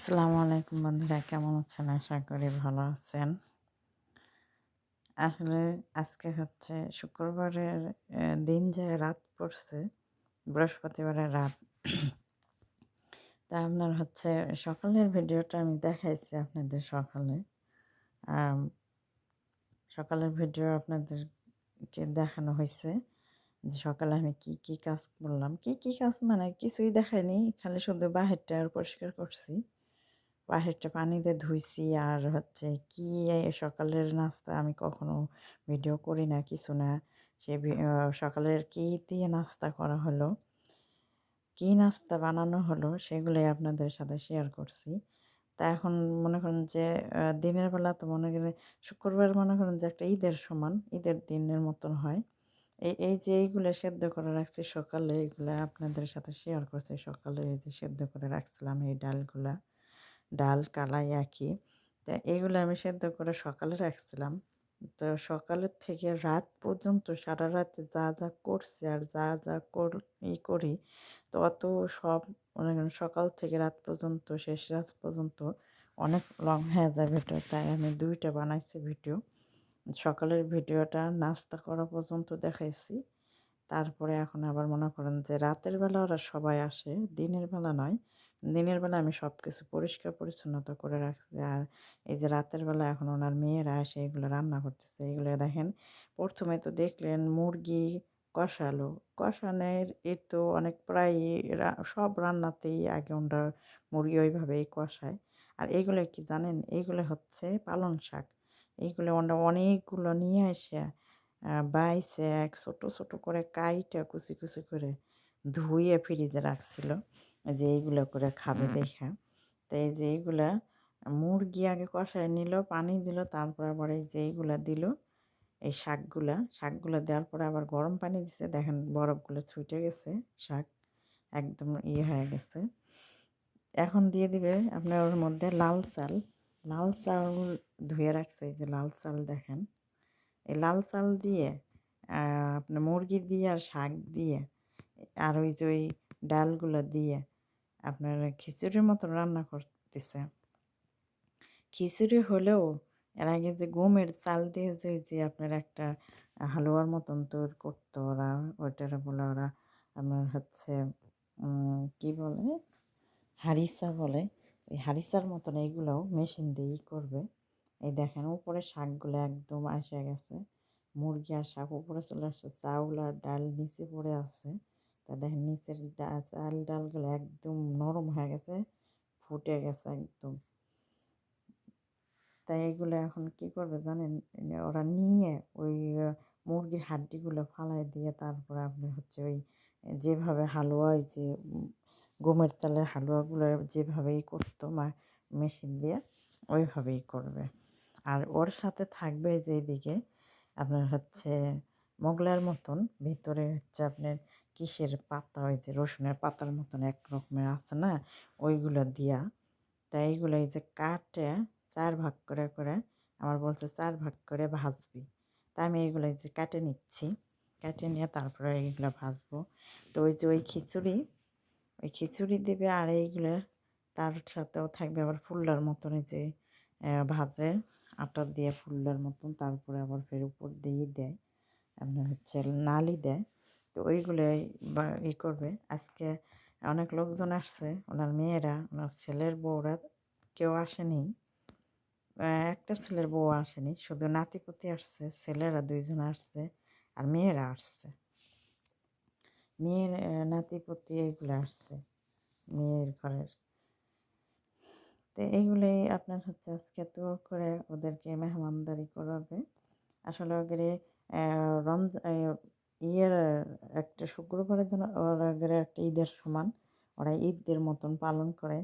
আসসালামু আলাইকুম বন্ধুরা, কেমন আছেন? আশা করি ভালো আছেন। আসলে আজকে হচ্ছে শুক্রবারের দিন যায় রাত পড়ছে, বৃহস্পতিবারের রাত। তা আপনার হচ্ছে সকালের ভিডিওটা আমি দেখাইছি আপনাদের সকালে। সকালের ভিডিও আপনাদেরকে দেখানো হয়েছে যে সকালে আমি কি কি কাজ করলাম। কি কি কাজ মানে কিছুই দেখাইনি, খালি শুধু বাহিরটা আর পরিষ্কার করছি। বাহিরটা পানিতে ধুইছি। আর হচ্ছে কি সকালের নাস্তা আমি কখনো ভিডিও করি না, কিছু না। সে সকালের কি দিয়ে নাস্তা করা হলো, কি নাস্তা বানানো হলো, সেগুলোই আপনাদের সাথে শেয়ার করছি। তা এখন মনে করেন যে দিনের বেলা তো মনে করেন শুক্রবার মনে করেন যে একটা ঈদের সমান, ঈদের দিনের মতন হয়। এই এই যে এইগুলো সেদ্ধ করে রাখছি সকালে এইগুলা আপনাদের সাথে শেয়ার করছি। সকালে এই যে সেদ্ধ করে রাখছিলাম এই ডালগুলা। ডাল, কালাই আঁকি তা এগুলো আমি সেদ্ধ করে সকালে রাখছিলাম। তো সকালের থেকে রাত পর্যন্ত সারা রাত যা যা করছি আর যা যা কর, ই করি, তো অত সব মনে করেন সকাল থেকে রাত পর্যন্ত, শেষ রাত পর্যন্ত অনেক লং হয়ে যায় ভিডিও। তাই আমি দুইটা বানাইছি ভিডিও। সকালের ভিডিওটা নাস্তা করা পর্যন্ত দেখাইছি। তারপরে এখন আবার মনে করেন যে রাতের বেলা ওরা সবাই আসে, দিনের বেলা নয়। দিনের বেলা আমি সব কিছু পরিষ্কার, পরিচ্ছন্নতা করে রাখছি। আর এই যে রাতের বেলা এখন ওনার মেয়েরা এসে এগুলো রান্না করতেছে। এগুলো দেখেন, প্রথমে তো দেখলেন মুরগি কষালো। কষানোর এ তো অনেক প্রায় সব রান্নাতেই আগে ওনারা মুরগি ওইভাবেই কষায়। আর এগুলো কি জানেন? এইগুলো হচ্ছে পালং শাক। এইগুলো ওনারা অনেকগুলো নিয়ে এসে বাইসে এক ছোট ছোট করে কাইটা কুচি কুচি করে ধুয়ে ফ্রিজে রাখছিল। যে এইগুলো করে খাবে দেখা। তো এই যে এইগুলা মুরগি আগে কষায় নিল পানি দিল তারপর আবার এই যে এইগুলা দিল এই শাকগুলা। শাকগুলা দেওয়ার পরে আবার গরম পানি দিছে। দেখেন বরফগুলো ছুটে গেছে শাক একদম ইয়ে হয়ে গেছে। এখন দিয়ে দিবে আপনার ওর মধ্যে লাল চাল। লাল চাল ধুয়ে রাখছে এই যে লাল চাল দেখেন। এই লাল চাল দিয়ে আপনার মুরগি দিয়ে আর শাক দিয়ে আর ওই যে ওই ডালগুলো দিয়ে আপনার খিচুড়ির মতো রান্না করতেছে। খিচুড়ি হলেও এর আগে যে গমের চাল দিয়ে যে যে আপনার একটা হালুয়ার মতন তৈরি করতো ওরা, ওইটার বলে ওরা আপনার হচ্ছে কি বলে? হারিসা বলে। এই হারিসার মতন এইগুলোও মেশিন দিয়েই করবে। এই দেখেন উপরে শাকগুলো একদম আসে গেছে। মুরগি আর শাক উপরে চলে আসছে, চাউল আর ডাল নিচে পড়ে আছে। তা দেখেন নিচের চাল ডালগুলো একদম নরম হয়ে গেছে, ফুটে গেছে একদম। তাই এগুলো এখন কি করবে জানেন? ওরা নিয়ে ওই মুরগির হাড্ডিগুলো ফালাই দিয়ে তারপরে আপনি হচ্ছে ওই, যেভাবে হালুয়া যে গমের চালের হালুয়াগুলো যেভাবেই করতো মা, মেশিন দিয়ে ওইভাবেই করবে। আর ওর সাথে থাকবে যেদিকে আপনার হচ্ছে মোগলার মতন, ভিতরে হচ্ছে আপনার কিসের পাতা? ওই যে রসুনের পাতার মতন এক রকমের আছে না? ওইগুলো দিয়া। তাই এইগুলো এই যে কাটে, চার ভাগ করে করে আমার বলছে চার ভাগ করে ভাজবি। তা আমি এইগুলো এই যে কাটে নিচ্ছি। কেটে নিয়ে তারপরে এইগুলো ভাজবো। তো ওই যে ওই খিচুড়ি ওই খিচুড়ি দিবে আর এইগুলো তার সাথেও থাকবে আবার ফুল্লার মতন যে ভাজে। আটা দিয়ে ফুল্লার মতন তারপরে আবার ফের উপর দিয়ে দেয়। আপনার হচ্ছে নালি দেয়। তো ওইগুলোই ই করবে। আজকে অনেক লোকজন আসছে, ওনার মেয়েরা, ওনার ছেলের বউরা কেউ আসেনি। একটা ছেলের বউ আসেনি, শুধু নাতিপুতি আসছে, ছেলেরা দুইজন আসছে আর মেয়েরা আসছে। মেয়ের নাতিপুতি এইগুলো আসছে, মেয়ের ঘরের। তো এইগুলোই আপনার হচ্ছে আজকে তোর করে ওদেরকে মেহমানদারি করাবে। আসলে ওদের রমজান ইয়ের একটা শুক্রবারের জন্য ওদের একটা ঈদের সমান। ওরা ঈদের মতন পালন করে।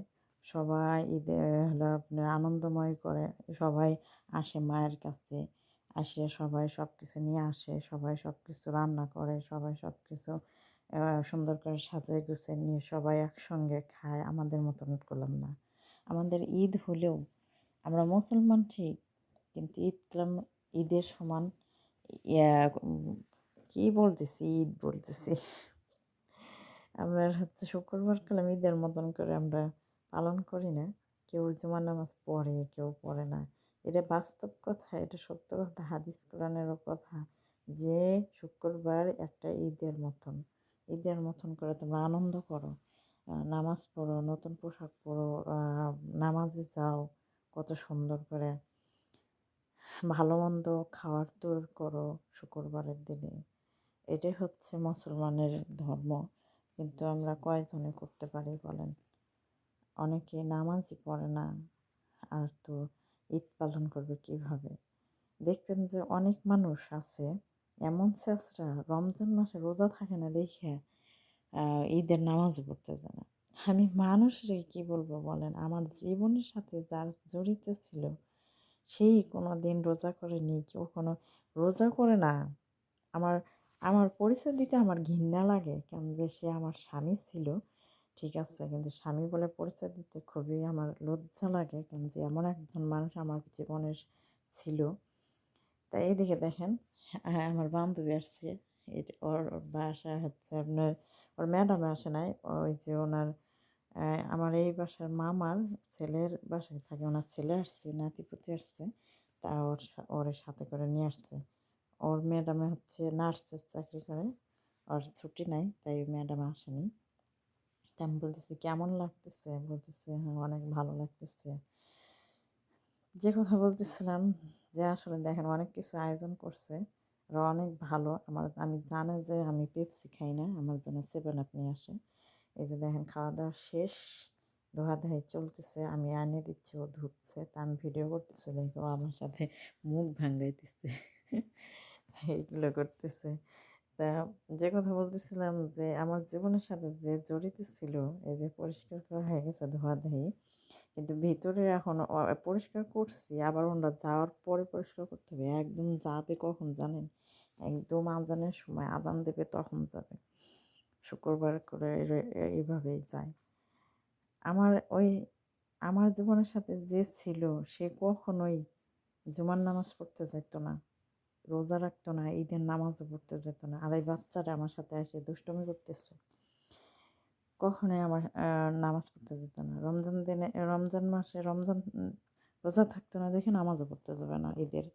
সবাই ঈদে হলো আপনার আনন্দময় করে। সবাই আসে মায়ের কাছে। আসে সবাই সব কিছু নিয়ে আসে। সবাই সব কিছু রান্না করে। সবাই সব কিছু সুন্দর করে সাজিয়ে গুছিয়ে নিয়ে সবাই একসঙ্গে খায়। আমাদের মতন করলাম না। আমাদের ঈদ হলেও আমরা মুসলমান ঠিক, কিন্তু ঈদ ঈদের সমান কি বলতেছি, ঈদ বলতেছি। আমরা হচ্ছে শুক্রবার কালাম ঈদের মতন করে আমরা পালন করি না। কেউ জমা নামাজ পড়ে, কেউ পড়ে না। এটা বাস্তব কথা, এটা সত্য কথা, হাদিস কোরআনেরও কথা যে শুক্রবার একটা ঈদের মতন। ঈদের মতন করে তোমরা আনন্দ করো নামাজ পড়ো, নতুন পোশাক পরো নামাজে যাও, কত সুন্দর করে ভালো মন্দ খাওয়ার তোর করো শুক্রবারের দিনে। এটাই হচ্ছে মুসলমানের ধর্ম। কিন্তু আমরা কয়জনে করতে পারি বলেন? অনেকে নামাজই পড়ে না, আর তো ঈদ পালন করবে কীভাবে? দেখবেন যে অনেক মানুষ আছে, এমন শেষরা রমজান মাসে রোজা থাকে না দেখে ঈদের নামাজ পড়তে যায় না। আমি মানুষরে কি বলব বলেন? আমার জীবনের সাথে যার জড়িত ছিল, সেই কোনো দিন রোজা করেনি, কেউ কোনো রোজা করে না। আমার আমার পরিচয় দিতে আমার ঘৃণা লাগে। কেন যে সে আমার স্বামী ছিল, ঠিক আছে? কিন্তু স্বামী বলে পরিচয় দিতে খুবই আমার লজ্জা লাগে। কেন যে এমন একজন মানুষ আমার জীবনের ছিল। তাই এইদিকে দেখেন হ্যাঁ আমার বান্ধবী আসছে। এটা, ওর বাসা হচ্ছে আপনার, ওর ম্যাডাম আসে নাই। ওই যে ওনার আমার এই বাসার মামার ছেলের বাসায় থাকে। ওনার ছেলে আসছে, নাতিপুতি আসছে। তা ওর ওর সাথে করে নিয়ে আসছে। ওর ম্যাডামে হচ্ছে নার্সের চাকরি করে। ওর ছুটি নাই, তাই ম্যাডাম আসেনি। তা আমি বলতেছি, কেমন লাগতেছে? বলতেছে হ্যাঁ অনেক ভালো লাগতেছে। যে কথা বলতেছিলাম, যে আসলে দেখেন অনেক কিছু আয়োজন করছে আর অনেক ভালো। আমার, আমি জানে যে আমি পেপসি খাই না, আমার জন্য সেভেন আপ নিয়ে আসে। এই যে দেখেন খাওয়া দাওয়া শেষ ধোয়া ধোয়াই চলতেছে, আমি আনিয়ে দিচ্ছি, ও ধুচ্ছে। তা আমি ভিডিও করতেছি, দেখো আমার সাথে মুখ ভাঙ্গাইতেছে। এইগুলো করতেছে। তা যে কথা বলতেছিলাম যে, আমার জীবনের সাথে যে জড়িত ছিল, এই যে পরিষ্কার করা হয়ে গেছে ধোয়া ধোয়ি কিন্তু ভিতরে এখন পরিষ্কার করছি, আবার ওনারা যাওয়ার পরে পরিষ্কার করতে হবে। একদম যাবে কখন জানেন? একদম আজানের সময়, আজান দেবে তখন যাবে। শুক্রবার করে এইভাবেই যায়। আমার ওই, আমার জীবনের সাথে যে ছিল, সে কখনোই জুমার নামাজ পড়তে যেত না। রোজা রাখতো না, ঈদের নামাজও পড়তে যেত না। আর এই বাচ্চারা আমার সাথে এসে দুষ্টমি করতেছে। কখনোই আমার নামাজ পড়তে যেত না। রমজান দিনে, রমজান মাসে রমজান, রোজা থাকতো না দেখে নামাজও পড়তে যাবে না ঈদের।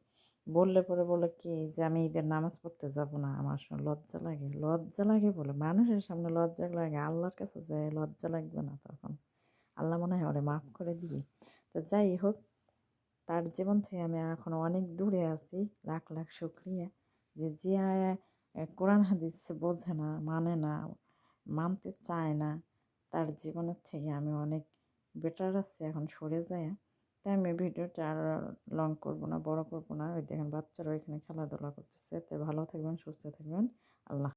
বললে পরে বলে কি যে, আমি ঈদের নামাজ পড়তে যাব না। আমার লজ্জা লাগে। লজ্জা লাগে বলে। মানুষের সামনে লজ্জা লাগে। আল্লাহর কাছে যায় লজ্জা লাগবে না তখন। আল্লাহ মনে হয় ওরে মাফ করে দিবি। তো যাই হোক তার জীবন থেকে আমি এখন অনেক দূরে আছি, লাখ লাখ শুক্রিয়া। যে যে কোরআন হাদিস বোঝে না মানে না, মানতে চায় না, তার জীবনের থেকে আমি অনেক বেটার আছি, এখন সরে যায়। তাই আমি ভিডিওটা আর লং করব না, বড় করব না। ওই দেখেন বাচ্চারা ওইখানে খেলাধুলা করতেছে। তো ভালো থাকবেন, সুস্থ থাকবেন। আল্লাহ